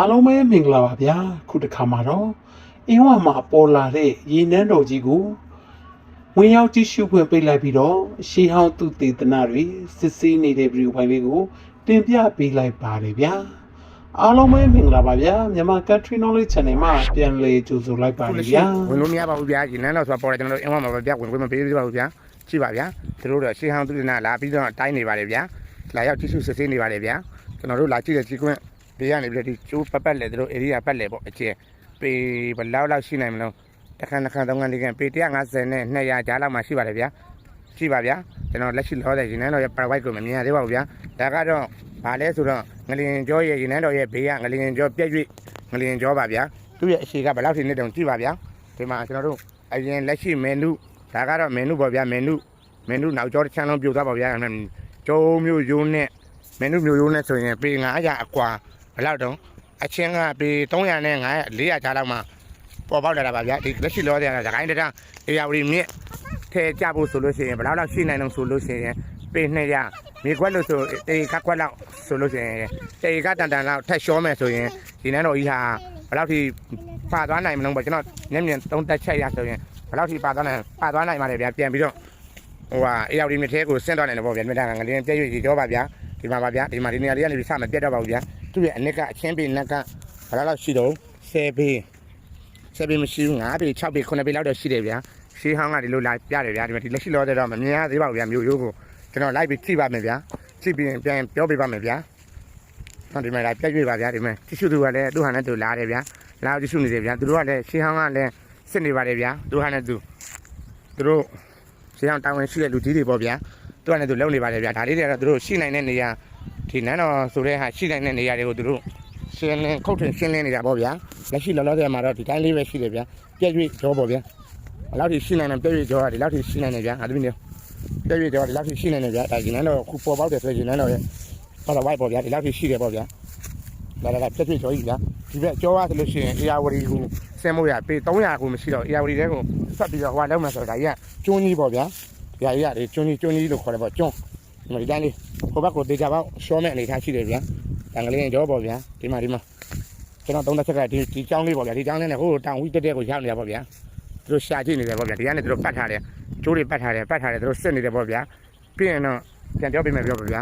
အားလုံးပဲမင်္ဂလာပါဗျာခုတစ်ခါမှာတော့အင်းဝမှာပေါ်လာတဲ့ရေနန်းတော်ကြီးကိုဝင်ရောက်ကြည့်ရှုခွင့်ပေးလိုက်ပြီးတော့ရှေးဟောင်းသူတေသနာတွေစစ်ဆေးနေတဲ့ဗီဒီယိုဖိုင်လေးကိုတင်ပြပေးလိုက်ပါတယ်ဗျာအားလုံးပဲမင်္ဂလာပါဗျာမြန်မာ Country Knowledge Channel မှာပြန်လည်ကြိုဆိုလိုက်ပါခုတလက်ယ်ရှိဗျာဝင်လို့မရပါဘူးဗျာဒီနန်းတော်ဆိုတာပေါ်တယ်ကျွန်တော်တို့အင်းဝမှာပါဗျာဝင်ခွင့်မပေးသေးပါဘူးဗျာကြည့်ပါဗျာသူတို့တော့ရှေးဟောင်းသူနာလာပြီးတော့တိုင်းနေပါတယ်ဗျာလာရောက်ကြည့်ရှုစစ်ဆေးနေပါတယ်ဗျာကျွန်တော်တို့လာကြည့်တဲ့ကြည့်ခွင့် ဘေးကနေပြီးတော့ဒီကျိုးပတ်ပတ်လေသူတို့ area ပတ်လေပေါ့အကျဲပေဘယ်လောက်လောက်ရှိနိုင်မလို့တစ်ခါတစ်ခါသုံးခါလေးခါပေ150နဲ့200ကြားလောက်မှရှိပါတယ်ဗျာကြည့်ပါဗျာကျွန်တော်လက်ရှိလောတဲ့ဒီနန်းတော်ရဲ့ private ကိုမမြင်ရသေးပါဘူးဗျာဒါကတော့ဗာလဲဆိုတော့ငလျင်ကျော်ရဲ့ဒီနန်းတော်ရဲ့ဘေးကငလျင်ကျော်ပြက်၍ငလျင်ကျော်ပါဗျာသူ့ရဲ့အရှိကဘယ်လောက်ထိနေတုံကြည့်ပါဗျာဒီမှာကျွန်တော်တို့အရင်လက်ရှိမနုဒါကတော့မနုပေါ့ဗျာမနုမနုနောက်ကျောတစ်ချမ်းလုံးပြုတ်သွားပါဗျာကျုံမျိုးရိုးနဲ့မနုမျိုးရိုးနဲ့ဆိုရင်ပေ900အကွာ ဘယ်လောက်တုံးအချင်းကပေ300နဲ့900 400ကြားလောက်မှပေါ်ပေါက်လာတာပါဗျာဒီလက်ရှိလောတဲ့ကဒကိုင်းတန်းအေယာဝတီမြင့်ထဲကြဖို့ဆိုလို့ရှိရင်ဘယ်လောက်လောက်ရှိနိုင်အောင်ဆိုလို့ရှိရင်ပေ200မြေခွက်လို့ဆိုတေကခွက်လောက်ဆိုလို့ရှိရင်တေကတန်တန်လောက်ထက်လျှောမယ်ဆိုရင်ဒီနန်းတော်ကြီးဟာဘယ်လောက်ထိပါသွားနိုင်မလို့ပေါ့ကျွန်တော်ညံ့ညံ့သုံးသက်ချက်ရဆိုရင်ဘယ်လောက်ထိပါသွားနိုင်ပါသွားနိုင်ပါလဲဗျာပြန်ပြီးတော့ဟိုဟာအေရောက်ဒီမြစ်ထဲကိုဆင်းသွားနိုင်တယ်ပေါ့ဗျာမြစ်တာငလင်းပြည့်ရွေ့ကြီးကြောပါဗျာဒီမှာပါဗျာဒီမှာဒီနေရာလေးကနေပြီးစမပြတ်တော့ပါဘူးဗျာ သူ့ရဲ့အနစ်ကအချင်းပေနက်ကဘယ်လောက်လောက်ရှိတော့10ပေ10ပေမရှိဘူး9ပေ6ပေ9ပေလောက်တော့ရှိတယ်ဗျာရှေးဟောင်းကဒီလိုလာပြတယ်ဗျာဒီမှာဒီလက်ရှိလောတဲ့တော့မမြင်ရသေးပါဘူးဗျာမျိုးရိုးကိုကျွန်တော်လိုက်ပြီးကြည့်ပါမယ်ဗျာကြည့်ပြီးရင်ပြန်ပြောပြပါမယ်ဗျာဟောဒီမှာလာပြည့်ရွေ့ပါဗျာဒီမှာတ िश ူသူကလည်းသူ့ဟာနဲ့သူလာတယ်ဗျာလာကြည့်ရှုနေတယ်ဗျာသူတို့ကလည်းရှင်းဟောင်းကလည်းစစ်နေပါတယ်ဗျာသူဟာနဲ့သူသူတို့ရှင်းဟောင်းတာဝန်ရှိတဲ့လူကြီးတွေပေါ့ဗျာသူကလည်းသူလုံနေပါတယ်ဗျာဒါလေးတွေကတော့သူတို့ရှိနိုင်တဲ့နေရာ ဒီနန်းတော်ဆိုတဲ့ဟာရှိနိုင်တဲ့နေရာတွေကိုသူတို့ရှင်းလင်းခုတ်ထင်ရှင်းလင်းနေတာပေါ့ဗျာလက်ရှိလောလောဆယ်မှာတော့ဒီတိုင်းလေးပဲရှိတယ်ဗျာပြည့်ရွေ့ကြောပေါ့ဗျာဘယ်လောက်ထိရှိနိုင်လဲပြည့်ရွေ့ကြောကဒီလောက်ထိရှိနိုင်တယ်ဗျာအဲ့ဒီမျိုးပြည့်ရွေ့ကြောကဒီလောက်ထိရှိနိုင်တယ်ဗျာဒါဒီနန်းတော်ခုပေါ်ပေါက်တယ်ဆိုရင်ဒီနန်းတော်ရဲ့ဘာသာဝိုက်ပေါ့ဗျာဒီလောက်ထိရှိတယ်ပေါ့ဗျာဒါလည်းပြည့်ရွေ့ကြောကြီးဗျာဒီဘက်ကြောရဆိုလို့ရှိရင်အေယာဝတီကိုဆင်းမို့ရပေ300ကိုမရှိတော့အေယာဝတီတဲကိုဆက်ပြီးတော့ဟိုလောက်မှဆိုတော့ဒါကြီးကကျွန်းကြီးပေါ့ဗျာဒီဟာကြီးကလေကျွန်းကြီးကျွန်းကြီးလို့ခေါ်တယ်ပေါ့ကျွန်း ဒီမှာဒီတိုင်းလေးဟိုဘက်ကိုဒေချာပေါက်ရှောမဲ့အနေထားရှိတယ်ဗျာတန်ကလေးကြောပေါ့ဗျာဒီမှာဒီမှာကျွန်တော်သုံးသက်ချက်ကဒီဒီကျောင်းလေးပေါ့ဗျာဒီကျောင်းလေးနဲ့ဟိုတောင်ဝီတက်တဲ့ကိုရောက်နေတာပေါ့ဗျာသူတို့ရှာကြည့်နေတယ်ပေါ့ဗျာဒီကနေသူတို့ပတ်ထားတယ်ကျိုးတွေပတ်ထားတယ်ပတ်ထားတယ်သူတို့စစ်နေတယ်ပေါ့ဗျာပြီးရင်တော့ပြန်ပြောပြမယ်ပြောပါဗျာ